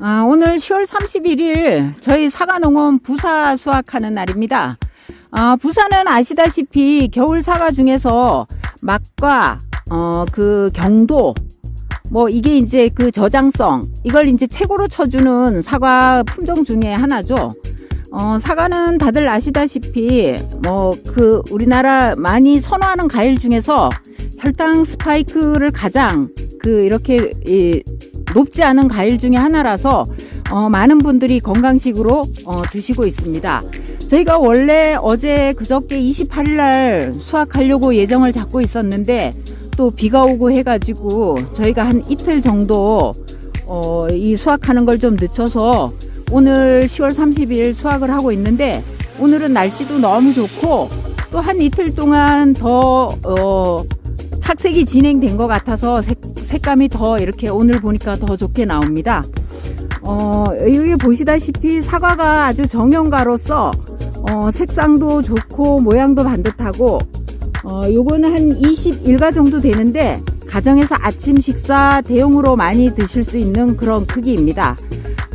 아, 오늘 10월 31일 저희 사과농원 부사 수확하는 날입니다. 아, 부사는 아시다시피 겨울 사과 중에서 맛과 어, 그 경도 뭐 이게 이제 그 저장성 이걸 이제 최고로 쳐주는 사과 품종 중에 하나죠. 어, 사과는 다들 아시다시피 뭐 그 우리나라 많이 선호하는 과일 중에서 혈당 스파이크를 가장 그 이렇게 이 높지 않은 과일 중에 하나라서 어, 많은 분들이 건강식으로 어, 드시고 있습니다. 저희가 원래 어제 그저께 28일 날 수확하려고 예정을 잡고 있었는데 또 비가 오고 해가지고 저희가 한 이틀 정도 어, 이 수확하는 걸 좀 늦춰서 오늘 10월 30일 수확을 하고 있는데 오늘은 날씨도 너무 좋고 또 한 이틀 동안 더 어, 착색이 진행된 것 같아서 색, 색감이 더 이렇게 오늘 보니까 더 좋게 나옵니다. 어, 여기 보시다시피 사과가 아주 정형가로서 어, 색상도 좋고 모양도 반듯하고 어, 요거는 한 21가 정도 되는데 가정에서 아침 식사 대용으로 많이 드실 수 있는 그런 크기입니다.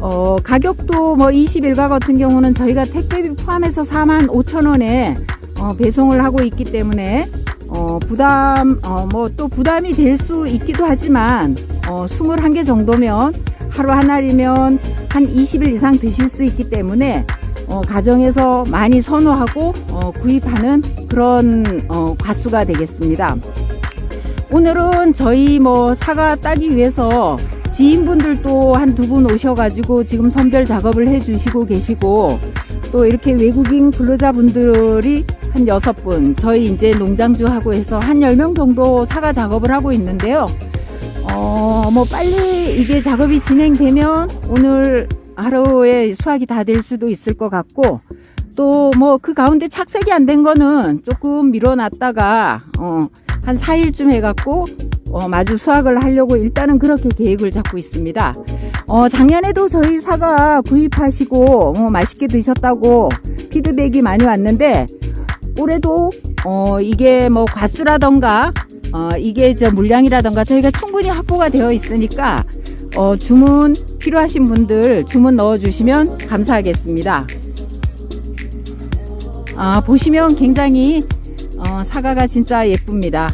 어, 가격도 뭐 21가 같은 경우는 저희가 택배비 포함해서 4만 5천 원에 어, 배송을 하고 있기 때문에 어, 부담, 어, 뭐 또 부담이 될 수 있기도 하지만, 어, 21개 정도면 하루 한 알이면 한 20일 이상 드실 수 있기 때문에, 어, 가정에서 많이 선호하고, 어, 구입하는 그런, 어, 과수가 되겠습니다. 오늘은 저희 뭐 사과 따기 위해서 지인분들도 한 두 분 오셔가지고 지금 선별 작업을 해 주시고 계시고, 또 이렇게 외국인 근로자분들이 한 여섯 분, 저희 이제 농장주하고 해서 한 열 명 정도 사과 작업을 하고 있는데요. 어, 뭐 빨리 이게 작업이 진행되면 오늘 하루에 수확이 다 될 수도 있을 것 같고, 또 뭐 그 가운데 착색이 안 된 거는 조금 밀어놨다가, 어, 한 4일쯤 해갖고, 어, 마주 수확을 하려고 일단은 그렇게 계획을 잡고 있습니다. 어, 작년에도 저희 사과 구입하시고, 어, 맛있게 드셨다고 피드백이 많이 왔는데, 올해도, 어, 이게 뭐 과수라던가, 어, 이게 저 물량이라던가 저희가 충분히 확보가 되어 있으니까, 어, 주문 필요하신 분들 주문 넣어 주시면 감사하겠습니다. 아, 보시면 굉장히, 어, 사과가 진짜 예쁩니다.